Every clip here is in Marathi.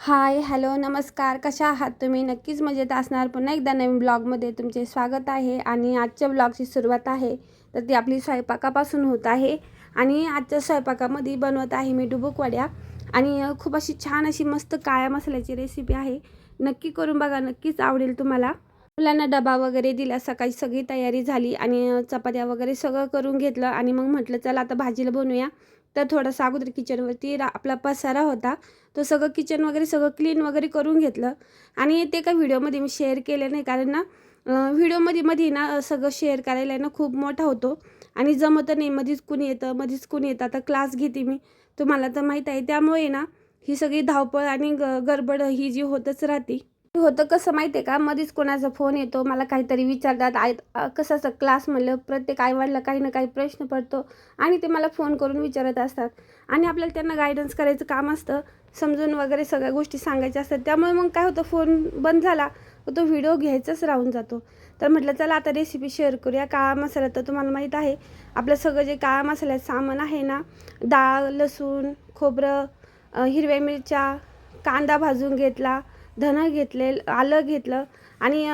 हाय हॅलो नमस्कार. कशा आहात तुम्ही? नक्कीच मजेत असणार. पुन्हा एकदा नवीन ब्लॉगमध्ये तुमचे स्वागत आहे आणि आजच्या ब्लॉगची सुरुवात आहे. तर ती आपली स्वयंपाकापासून होत आहे आणि आजच्या स्वयंपाकामध्ये बनवत आहे मी डुबुकवड्या आणि खूप अशी छान अशी मस्त काळ्या मसाल्याची रेसिपी आहे. नक्की करून बघा नक्कीच आवडेल तुम्हाला. मुलांना डबा वगैरे दिला सकाळी सगळी तयारी झाली आणि चपात्या वगैरे सगळं करून घेतलं आणि मग म्हटलं चला आता भाजीला बनवूया. तर थोडासा अगोदर किचनवरती रा आपला पसारा होता. तो सगळं किचन वगैरे सगळं क्लीन वगैरे करून घेतलं. आणि ते काही व्हिडिओमध्ये मी शेअर केलं नाही. कारण ना व्हिडिओमध्ये मध्ये ना सगळं शेअर करायला ना खूप मोठा होतो. आणि जमतं नाही. मध्येच कुणी येतं मध्येच कुणी येतं. आता क्लास घेते मी. तुम्हाला तर माहीत आहे. त्यामुळे ना ही सगळी धावपळ आणि ग गडबड ही जी होतच राहते. होतं कसं माहिती आहे का? मध्येच कोणाचा फोन येतो मला काहीतरी विचारतात. आय अं, कसं क्लास म्हणलं प्रत्येक आईवडला काही ना काही प्रश्न पडतो आणि ते मला फोन करून विचारत असतात. आणि आपल्याला त्यांना गायडन्स करायचं काम असतं समजून वगैरे सगळ्या गोष्टी सांगायच्या असतात. त्यामुळे मग काय होतं फोन बंद झाला तो व्हिडिओ घ्यायचाच राहून जातो. तर म्हटलं चला आता रेसिपी शेअर करूया. काळा मसाला तर तुम्हाला माहीत आहे. आपलं सगळं जे काळा मसाल्याचं सामान आहे ना डाळ लसूण खोबरं हिरव्या मिरच्या कांदा भाजून घेतला धनं घेतले आलं घेतलं आणि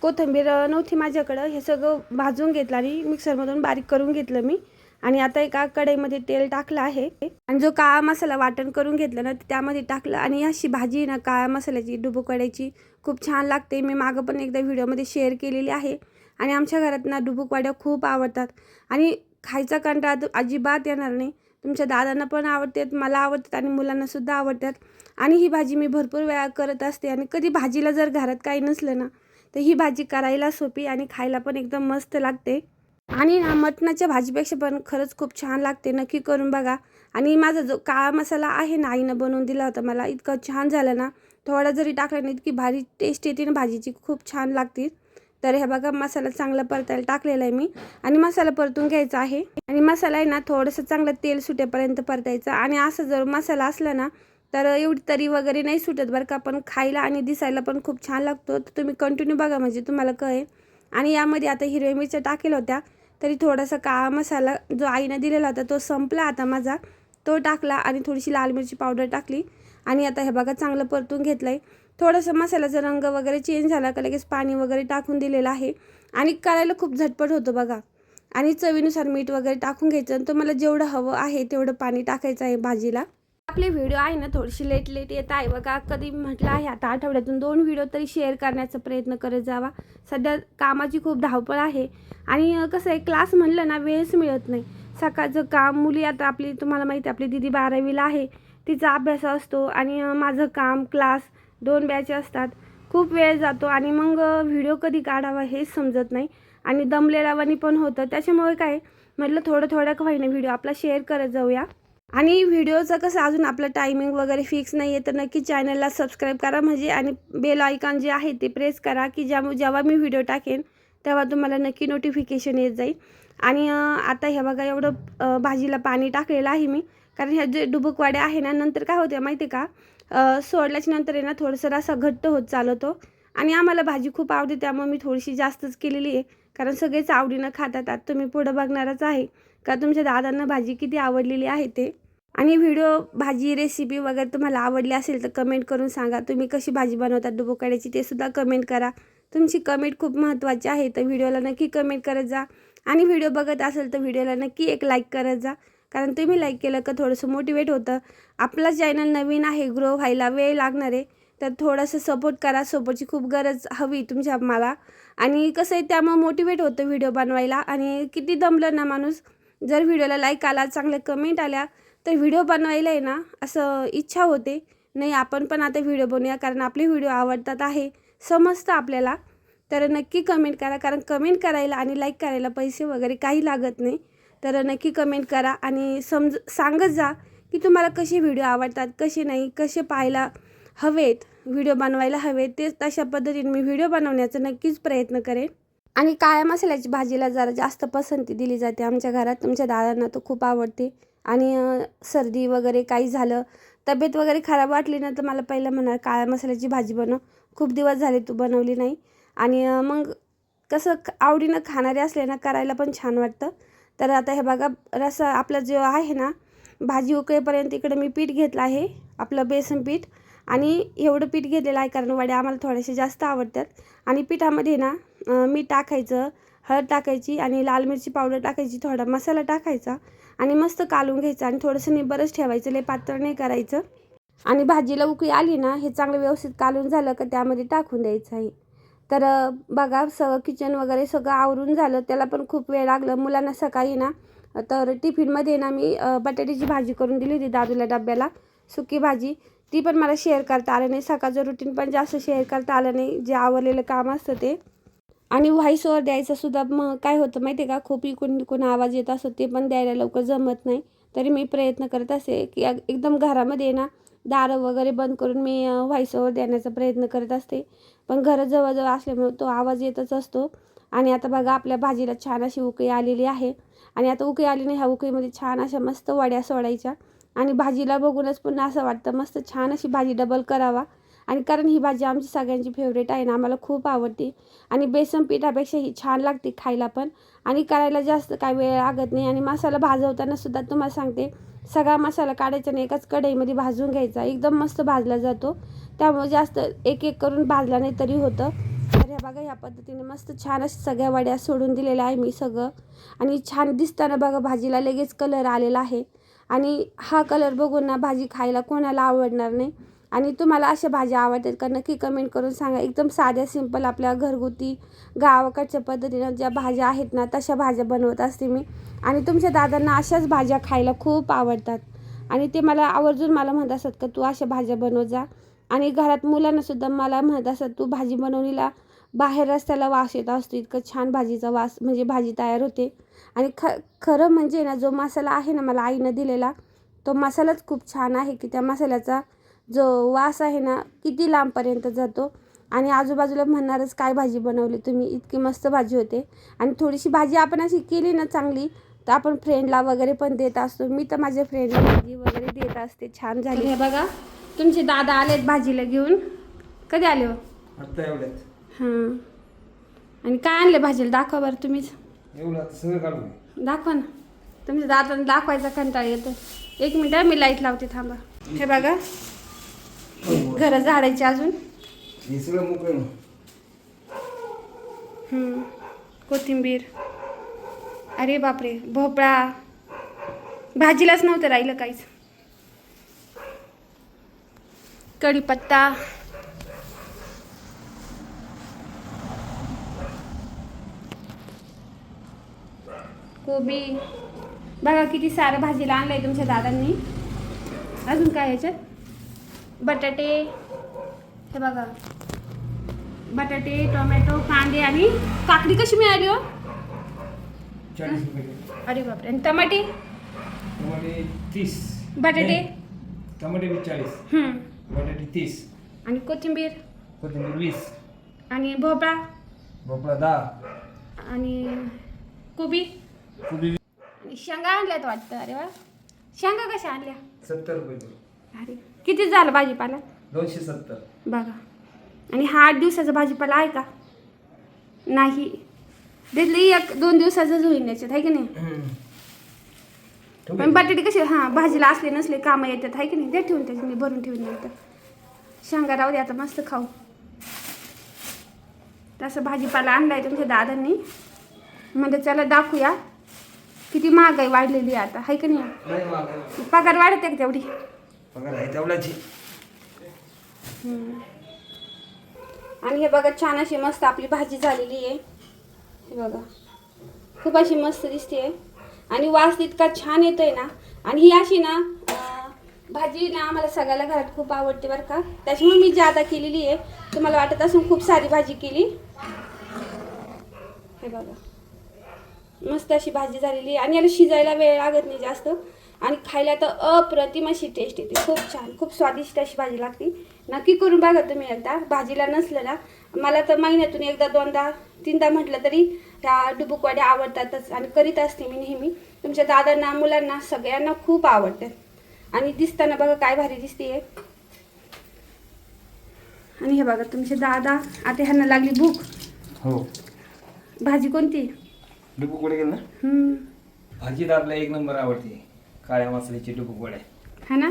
कोथिंबीर नव्हती माझ्याकडं. हे सगळं भाजून घेतलं आणि मिक्सरमधून बारीक करून घेतलं मी. आणि आता एका कढईमध्ये तेल टाकलं आहे. आणि जो काळा मसाला वाटण करून घेतलं ना त्यामध्ये टाकलं. आणि अशी भाजी आहे ना काळ्या मसाल्याची डुबुकवाड्याची खूप छान लागते. मी मागं पण एकदा व्हिडिओमध्ये शेअर केलेली आहे. आणि आमच्या घरात ना डुबुकवाड्या खूप आवडतात. आणि खायचा कंटाळा अजिबात येणार नाही. तुमच्या दादांना पण आवडतात मला आवडतात आणि मुलांनासुद्धा आवडतात. आणि ही भाजी मी भरपूर वेळा करत असते आणि कधी भाजीला जर घरात काही नसलं ना तर ही भाजी करायला सोपी आणि खायला पण एकदम मस्त लागते. आणि ना मटणाच्या भाजीपेक्षा पण खरंच खूप छान लागते नक्की करून बघा. आणि माझा जो काळा मसाला आहे ना आईनं बनवून दिला होता मला इतकं छान झालं ना थोडा जरी टाकला ना इतकी भारी टेस्ट येते ना भाजीची खूप छान लागते तर हे बघा मसाला चांगला परतायला टाकलेला आहे मी. आणि मसाला परतून घ्यायचा आहे. आणि मसाला आहे ना थोडंसं चांगलं तेल सुटेपर्यंत परतायचं. आणि असं जर मसाला असला ना तर एवढी तरी वगैरे नाही सुटत बरं का. पण खायला आणि दिसायला पण खूप छान लागतो. तर तुम्ही कंटिन्यू बघा म्हणजे तुम्हाला कळेल. आणि यामध्ये आता हिरव्या मिरच्या टाकेल होत्या. तरी थोडासा काळा मसाला जो आईनं दिलेला होता तो संपला आता माझा. तो टाकला आणि थोडीशी लाल मिरची पावडर टाकली. आणि आता हे बघा चांगलं परतून घेतलं आहे थोडंसं मसाल्याचा रंग वगैरे चेंज झाला का लगेच पाणी वगैरे टाकून दिलेलं आहे. आणि करायला खूप झटपट होतं बघा. आणि चवीनुसार मीठ वगैरे टाकून घ्यायचं आणि तुम्हाला जेवढं हवं आहे तेवढं पाणी टाकायचं आहे भाजीला. आपले व्हिडिओ आहे ना थोडीशी लेट लेट येत आहे बघा. कधी म्हटलं आहे आता आठवड्यातून दोन व्हिडिओ तरी शेअर करण्याचा प्रयत्न करत जावा. सध्या कामाची खूप धावपळ आहे. आणि कसं आहे क्लास म्हणलं ना वेळच मिळत नाही. सकाळचं काम मुली आता आपली तुम्हाला माहिती आहे, आपली दिदी बारावीला आहे. तिचा अभ्यास असतो आणि माझं काम क्लास दोन बॅच असतात. खूप वेळ जातो आणि मग व्हिडिओ कधी काढावा हेच समजत नाही. आणि दमलेलावानी पण होतं. त्याच्यामुळे काय म्हटलं थोडं थोडं का होईना व्हिडिओ आपला शेअर करत जाऊया. आणि व्हिडिओचं कसं अजून आपलं टायमिंग वगैरे फिक्स नाही आहे तर नक्की चॅनलला सबस्क्राईब करा म्हणजे आणि बेल आयकॉन जे आहे ते प्रेस करा की ज्या जेव्हा मी व्हिडिओ टाकेन तेव्हा तुम्हाला नक्की नोटिफिकेशन येत जाईल. आणि आता हे बघा एवढं भाजीला पाणी टाकलेलं आहे मी. कारण ह्या जे डुबुकवाड्या आहे ना नंतर काय होत्या माहिती आहे का? सोडल्याच्या नंतर आहे ना थोडंसं असा घट्ट होत चालवतो आणि आम्हाला भाजी खूप आवडते त्यामुळे मी थोडीशी जास्तच केलेली आहे. कारण सगळेच आवडीनं खातात. आता तुम्ही पुढं बघणारच आहे का तुमच्या दादांना भाजी किती आवडलेली आहे ते? आणि व्हिडिओ भाजी रेसिपी वगैरे तुम्हाला आवडली असेल तर कमेंट करून सांगा. तुम्ही कशी भाजी बनवतात डुबोकाड्याची ते सुद्धा कमेंट करा. तुमची कमेंट खूप महत्त्वाची आहे तर व्हिडिओला नक्की कमेंट करत जा. आणि व्हिडिओ बघत असेल तर व्हिडिओला नक्की एक लाईक करत जा. कारण तुम्ही लाईक केलं का थोडंसं मोटिवेट होतं. आपला चॅनल नवीन आहे ग्रो व्हायला वेळ लागणार आहे. तर थोडंसं सपोर्ट करा सपोर्टची खूप गरज हवी तुमच्या मला. आणि कसं आहे त्यामुळं मोटिवेट होतं व्हिडिओ बनवायला. आणि किती दमलं ना माणूस. जर व्हिडिओला लाईक आला चांगल्या कमेंट आल्या तर व्हिडिओ बनवायला आहे ना असं इच्छा होते. नाही आपण पण आता व्हिडिओ बनवूया कारण आपले व्हिडिओ आवडतात आहे. समजतं आपल्याला. तर नक्की कमेंट करा कारण कमेंट करायला आणि लाईक करायला पैसे वगैरे काही लागत नाही. तर नक्की कमेंट करा आणि समज सांगत जा की तुम्हाला कसे व्हिडिओ आवडतात कसे नाही कसे पाहायला हवेत व्हिडिओ बनवायला हवेत तेच तशा पद्धतीने मी व्हिडिओ बनवण्याचा नक्कीच प्रयत्न करेन. आणि काळ्या मसाल्याची भाजीला जरा जास्त पसंती दिली जाते आमच्या घरात तुमच्या दादांना तो खूप आवडते. आणि सर्दी वगैरे काही झालं तब्येत वगैरे खराब वाटली ना तर मला पहिलं म्हणणार काळ्या मसाल्याची भाजी बनव खूप दिवस झाले तू बनवली नाही. आणि मग कसं आवडीनं खाणारे असले ना करायला पण छान वाटतं. तर आता हे बघा रसा आपला जो आहे ना भाजी उकळेपर्यंत इकडे मी पीठ घेतलं आहे आपलं बेसन पीठ. आणि एवढं पीठ घेतलेलं आहे कारण वड्या आम्हाला थोड्याशा जास्त आवडतात. आणि पिठामध्ये ना मीठ टाकायचं हळद टाकायची आणि लाल मिरची पावडर टाकायची थोडा मसाला टाकायचा आणि मस्त कालून घ्यायचं आणि थोडंसं निबरच ठेवायचं लय पातळ नाही करायचं. आणि भाजीला उकळी आली ना हे चांगलं व्यवस्थित कालून झालं का त्यामध्ये टाकून द्यायचं आहे. तर बघा सगळं किचन वगैरे सगळं आवरून झालं. त्याला पण खूप वेळ लागलं. मुलांना सकाळी ना तर टिफिनमध्ये ना मी बटाट्याची भाजी करून दिली होती दादूला डब्याला सुकी भाजी. ती पण मला शेअर करता आलं नाही. सकाळचं रुटीन पण जास्त शेअर करता आलं नाही. जे आवरलेलं काम असतं ते. आणि व्हॉईस ओवर द्यायचं सुद्धा मग काय होतं माहिती आहे का? खूप इकडून तिकडून आवाज येत असतो. ते पण द्यायला लवकर जमत नाही. तरी मी प्रयत्न करत असते की एकदम घरामध्ये ना दारं वगैरे बंद करून मी व्हॉईस ओवर देण्याचा प्रयत्न करत असते. पण घरं जवळजवळ असल्यामुळे तो आवाज येतच असतो. आणि आता बघा आपल्या भाजीला छान अशी उकळी आलेली आहे. आणि आता उकळी आली नाही ह्या उकळीमध्ये छान अशा मस्त वड्या सोडायच्या. आणि भाजीला बघूनच पुन्हा असं वाटतं मस्त छान अशी भाजी डबल करावा. आणि कारण ही भाजी आमची सगळ्यांची फेवरेट आहे ना आम्हाला खूप आवडते. आणि बेसन पिठापेक्षा ही छान लागते खायला पण. आणि करायला जास्त काय वेळ लागत नाही. आणि मसाला भाजवताना सुद्धा तुम्हाला सांगते सगळा मसाला काढायचा नाही एकाच कढईमध्ये भाजून घ्यायचा. एकदम मस्त भाजला जातो. त्यामुळे जास्त एक एक करून भाजला नाही तरी होतं. तर ह्या बघा ह्या पद्धतीने मस्त छान अशा सगळ्या वड्या सोडून दिलेल्या आहे मी सगळं. आणि छान दिसताना बघा भाजीला लगेच कलर आलेला आहे. आणि हा कलर बघून ना भाजी खायला कोणाला आवडणार नाही. आणि तुम्हाला अशा भाज्या आवडतात का नक्की कमेंट करून सांगा. एकदम साध्या सिंपल आपल्या घरगुती गावाकडच्या पद्धतीनं ज्या भाज्या आहेत ना तशा भाज्या बनवत असते मी. आणि तुमच्या दादांना अशाच भाज्या खायला खूप आवडतात. आणि ते मला आवर्जून मला म्हणत असतात का तू अशा भाज्या बनव जा. आणि घरात मुलांनासुद्धा मला म्हणत असतात तू भाजी बनवलीला बाहेर रस्त्याला वास येत असतो इतकं छान भाजीचा वास म्हणजे भाजी तयार होते. आणि ख खरं म्हणजे ना जो मसाला आहे ना मला आईनं दिलेला तो मसालाच खूप छान आहे की त्या मसाल्याचा जो वास आहे ना किती लांबपर्यंत जातो? आणि आजूबाजूला म्हणणारच काय भाजी बनवली तुम्ही? इतकी मस्त भाजी होते. आणि थोडीशी भाजी आपण अशी केली ना चांगली तर आपण फ्रेंडला वगैरे पण देत असतो. मी तर माझ्या फ्रेंडला भाजी वगैरे देत असते. छान झाली. हे बघा तुमचे दादा आलेत भाजीला घेऊन. कधी आले हो? हां. आणि काय आणले भाजीला? दाखवा बरं तुम्हीच. दाखवा ना. तुमच्या दादांना दाखवायचा कंटाळा येतो एक मिनिट मी लाइट लावते थांबा. हे बघा. घरं झाडायची अजून? हे सगळं मोकळं हम्म. कोथिंबीर. अरे बापरे भोपळा. भाजीलाच नव्हतं राहिलं काहीच. कढीपत्ता. कोबी. बघा किती सारं भाजीला आणलंय तुमच्या दादांनी. अजून काय ह्याच्यात बटाटे हे बघा. बटाटे टोमॅटो कांदे आणि काकडी कशी मिळाली हो? अरे बापरे. आणि टमाटे? टमाटे तीस. बटाटे? टमाटे चाळीस. हम्म. बटाटे तीस. आणि कोथिंबीर? कोथिंबीर वीस. आणि भोपळा? भोपळा दहा. आणि कोबी? कोबी शेंगा आणल्यात वाटतं. अरे वा. शेंगा कशा आणल्या? सत्तर रुपये अरे किती झालं भाजीपाला? दोनशे सत्तर. बघा. आणि हा आठ दिवसाचा भाजीपाला आहे का? नाही. त्यातली एक दोन दिवसाचंच होईल याच्यात आहे की नाही? पण बटाटे कसे हां भाजीला असले नसले कामं येतात आहे की नाही? ते ठेवून त्याच्यात मी भरून ठेवून नंतर शेंगा राहू दे आता मस्त खाऊ. तसं भाजीपाला आणलाय तुमच्या दादांनी. म्हणजे चला दाखवूया. किती महागाई वाढलेली आहे आता आहे की नाही. पगार वाढते का तेवढी? बघा आहे आणि हे बघा छान अशी मस्त आपली भाजी झालेली आहे. हे बघा. खूप अशी मस्त दिसते. आणि वास इतका छान येतोय ना. आणि ही अशी ना भाजी ना आम्हाला सगळ्याला घरात खूप आवडते बरं का. त्याच्यामुळे मी जादा केलेली आहे तुम्हाला वाटत असून खूप सारी भाजी केली. हे बघा. मस्त अशी भाजी झालेली आहे. आणि याला शिजायला वेळ लागत नाही जास्त. आणि खायला तर अप्रतिम अशी टेस्ट येते. खूप छान खूप स्वादिष्ट अशी भाजी लागते. नक्की करून बघा तुम्ही एकदा. भाजीला नसलं ना मला तर महिन्यातून एकदा दोनदा तीनदा म्हटलं तरी ह्या डुबुकवाड्या आवडतातच आणि करीत असते मी नेहमी. तुमच्या दादांना मुलांना सगळ्यांना खूप आवडतात आणि दिसताना बघा काय भारी दिसते आणि हे बघा तुमचे दादा आता ह्यांना लागली भूक. हो. भाजी कोणती? डुबुक वडे गेल ना? हम्म. भाजी तर आपल्या एक नंबर आवडते. काळ्या मसाल्याची डुबुक वड्या हा ना?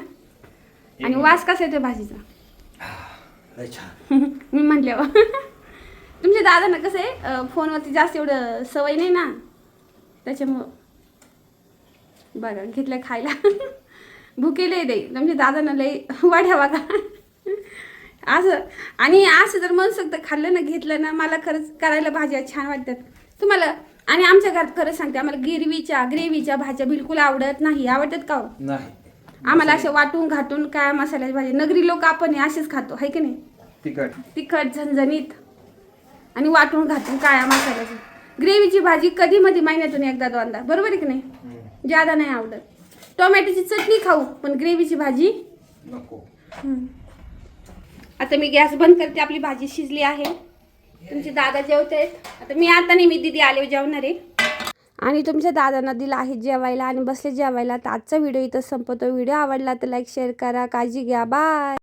आणि वास कसा येतो भाजीचा? लय छान. मी म्हटल्यावर तुमच्या दादांना कसं आहे फोनवरती जास्त एवढं सवय नाही ना? त्याच्यामुळं. बरं घेतलं खायला. भुकेले दे तुमच्या दादांना लई वाढ्या बघा. असं. आणि असं जर मनसोक्त खाल्लं ना घेतलं ना मला खरंच करायला भाज्या छान वाटतात. तुम्हाला आणि आमच्या घरात खरंच सांगते आम्हाला गिरवीच्या ग्रेव्हीच्या भाज्या बिलकुल आवडत नाही. आवडतात का हो? नाही. आम्हाला असे वाटून घाटून काय मसाल्याच्या भाज्या नगरी लोक आपण हे असेच खातो आहे की नाही? तिखट. तिखट झणझणीत. आणि वाटून घातून काळ्या मसाल्याची? ग्रेव्हीची भाजी कधी मध्ये महिन्यातून एकदा दोनदा. बरोबर आहे की नाही. ज्यादा नाही आवडत. टोमॅटोची चटणी खाऊ पण ग्रेव्हीची भाजी? नको. आता मी गॅस बंद करते आपली भाजी शिजली आहे. तुमचे दादा जेवत? आहेत आता मी आता नाही मी दिदी आले जेवणार आहे. आणि तुमच्या दादांना दिला आहे जेवायला आणि बसले जेवायला. तर आजचा व्हिडिओ इथं संपतो व्हिडिओ आवडला तर लाईक शेअर करा. काळजी घ्या. बाय